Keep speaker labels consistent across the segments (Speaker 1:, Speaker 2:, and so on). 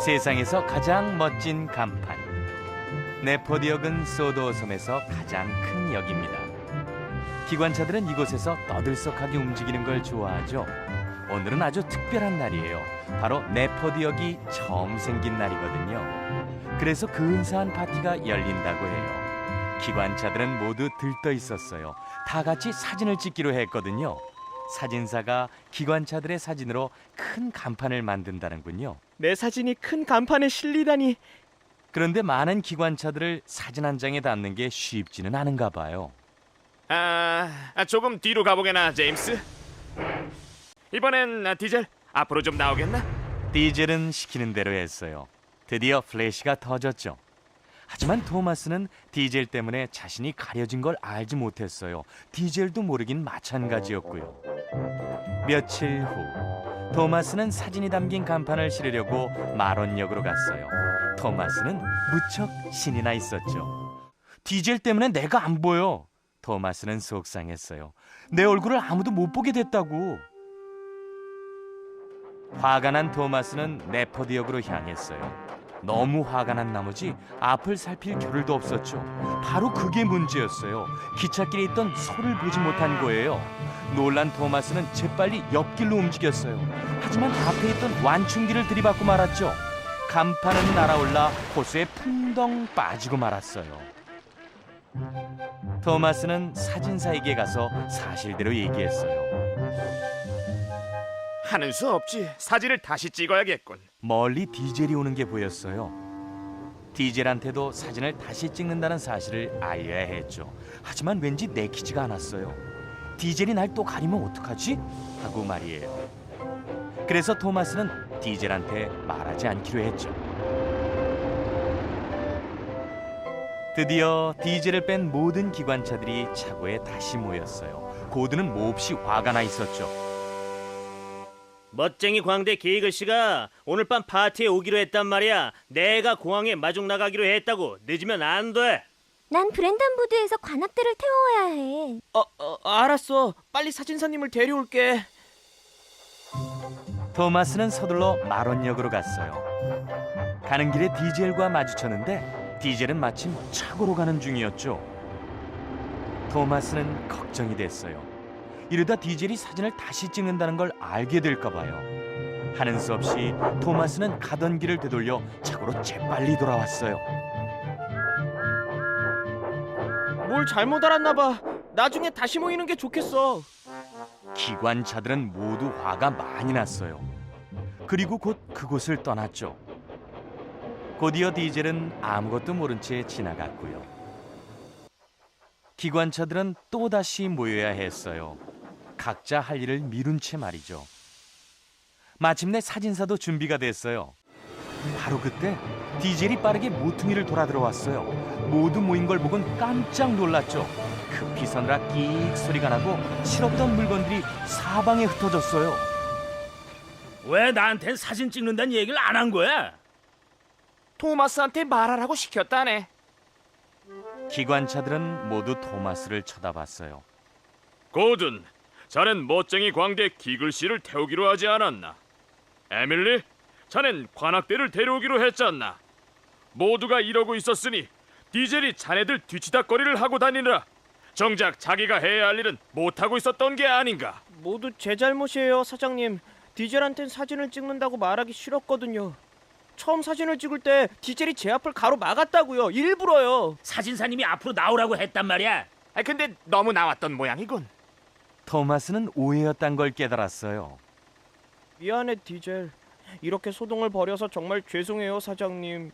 Speaker 1: 세상에서 가장 멋진 간판. 네포디역은 소도 섬에서 가장 큰 역입니다. 기관차들은 이곳에서 떠들썩하게 움직이는 걸 좋아하죠. 오늘은 아주 특별한 날이에요. 바로 네포디역이 처음 생긴 날이거든요. 그래서 근사한 파티가 열린다고 해요. 기관차들은 모두 들떠 있었어요. 다 같이 사진을 찍기로 했거든요. 사진사가 기관차들의 사진으로 큰 간판을 만든다는군요.
Speaker 2: 내 사진이 큰 간판에 실리다니
Speaker 1: 그런데 많은 기관차들을 사진 한 장에 담는 게 쉽지는 않은가 봐요.
Speaker 3: 아, 아, 조금 뒤로 가보게나 제임스. 이번엔 아, 디젤 앞으로 좀 나오겠나?
Speaker 1: 디젤은 시키는 대로 했어요. 드디어 플래시가 터졌죠. 하지만 토마스는 디젤 때문에 자신이 가려진 걸 알지 못했어요. 디젤도 모르긴 마찬가지였고요. 며칠 후 토마스는 사진이 담긴 간판을 실으려고 마론역으로 갔어요. 토마스는 무척 신이 나 있었죠. 디젤 때문에 내가 안 보여. 토마스는 속상했어요. 내 얼굴을 아무도 못 보게 됐다고. 화가 난 토마스는 네퍼디역으로 향했어요. 너무 화가 난 나머지 앞을 살필 겨를도 없었죠. 바로 그게 문제였어요. 기찻길에 있던 소를 보지 못한 거예요. 놀란 토마스는 재빨리 옆길로 움직였어요. 하지만 앞에 있던 완충기를 들이받고 말았죠. 간판은 날아올라 호수에 풍덩 빠지고 말았어요. 토마스는 사진사에게 가서 사실대로 얘기했어요.
Speaker 3: 하는 수 없지. 사진을 다시 찍어야겠군.
Speaker 1: 멀리 디젤이 오는 게 보였어요. 디젤한테도 사진을 다시 찍는다는 사실을 알려야 했죠. 하지만 왠지 내키지가 않았어요. 디젤이 날 또 가리면 어떡하지? 하고 말이에요. 그래서 토마스는 디젤한테 말하지 않기로 했죠. 드디어 디젤을 뺀 모든 기관차들이 차고에 다시 모였어요. 고드는 몹시 화가 나 있었죠.
Speaker 4: 멋쟁이 광대 기이글 씨가 오늘 밤 파티에 오기로 했단 말이야. 내가 공항에 마중 나가기로 했다고. 늦으면 안 돼.
Speaker 5: 난 브랜던부드에서 관악대를 태워야 해.
Speaker 2: 어, 어 알았어 빨리 사진사님을 데려올게
Speaker 1: 토마스는 서둘러 마론역으로 갔어요. 가는 길에 디젤과 마주쳤는데 디젤은 마침 차고로 가는 중이었죠. 토마스는 걱정이 됐어요. 이러다 디젤이 사진을 다시 찍는다는 걸 알게 될까 봐요. 하는 수 없이 토마스는 가던 길을 되돌려 차고로 재빨리 돌아왔어요.
Speaker 2: 뭘 잘못 알았나 봐 나중에 다시 모이는 게 좋겠어
Speaker 1: 기관차들은 모두 화가 많이 났어요. 그리고 곧 그곳을 떠났죠. 곧이어 디젤은 아무것도 모른 채 지나갔고요. 기관차들은 또다시 모여야 했어요. 각자 할 일을 미룬 채 말이죠. 마침내 사진사도 준비가 됐어요. 바로 그때 디젤이 빠르게 모퉁이를 돌아 들어왔어요. 모두 모인 걸 보곤 깜짝 놀랐죠. 급히 서느라 끽 소리가 나고 실없던 물건들이 사방에 흩어졌어요.
Speaker 4: 왜 나한텐 사진 찍는다는 얘기를 안 한 거야?
Speaker 2: 토마스한테 말하라고 시켰다네
Speaker 1: 기관차들은 모두 토마스를 쳐다봤어요.
Speaker 3: 고든, 자넨 멋쟁이 광대 기글 씨를 태우기로 하지 않았나? 에밀리, 자넨 관악대를 데려오기로 했잖나. 모두가 이러고 있었으니 디젤이 자네들 뒤치다거리를 하고 다니느라 정작 자기가 해야 할 일은 못하고 있었던 게 아닌가?
Speaker 2: 모두 제 잘못이에요 사장님 디젤한텐 사진을 찍는다고 말하기 싫었거든요 처음 사진을 찍을 때 디젤이 제 앞을 가로 막았다고요 일부러요
Speaker 4: 사진사님이 앞으로 나오라고 했단 말이야.
Speaker 3: 아 근데 너무 나왔던 모양이군.
Speaker 1: 토마스는 오해였단 걸 깨달았어요.
Speaker 2: 미안해 디젤 이렇게 소동을 벌여서 정말 죄송해요 사장님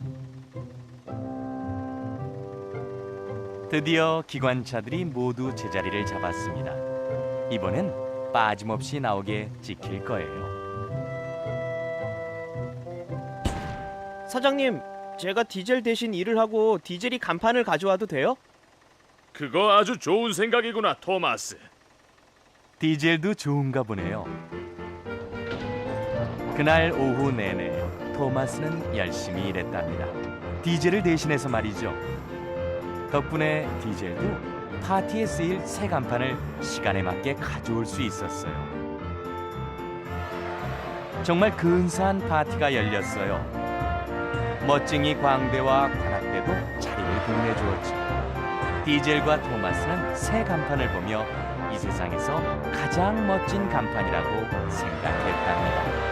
Speaker 1: 드디어 기관차들이 모두 제자리를 잡았습니다. 이번엔 빠짐없이 나오게 지킬 거예요.
Speaker 2: 사장님 제가 디젤 대신 일을 하고 디젤이 간판을 가져와도 돼요?
Speaker 3: 그거 아주 좋은 생각이구나, 토마스.
Speaker 1: 디젤도 좋은가 보네요. 그날 오후 내내 토마스는 열심히 일했답니다. 디젤을 대신해서 말이죠. 덕분에 디젤도 파티에 쓰일 새 간판을 시간에 맞게 가져올 수 있었어요. 정말 근사한 파티가 열렸어요. 멋쟁이 광대와 관악대도 자리를 빛내주었죠. 디젤과 토마스는 새 간판을 보며 이 세상에서 가장 멋진 간판이라고 생각했답니다.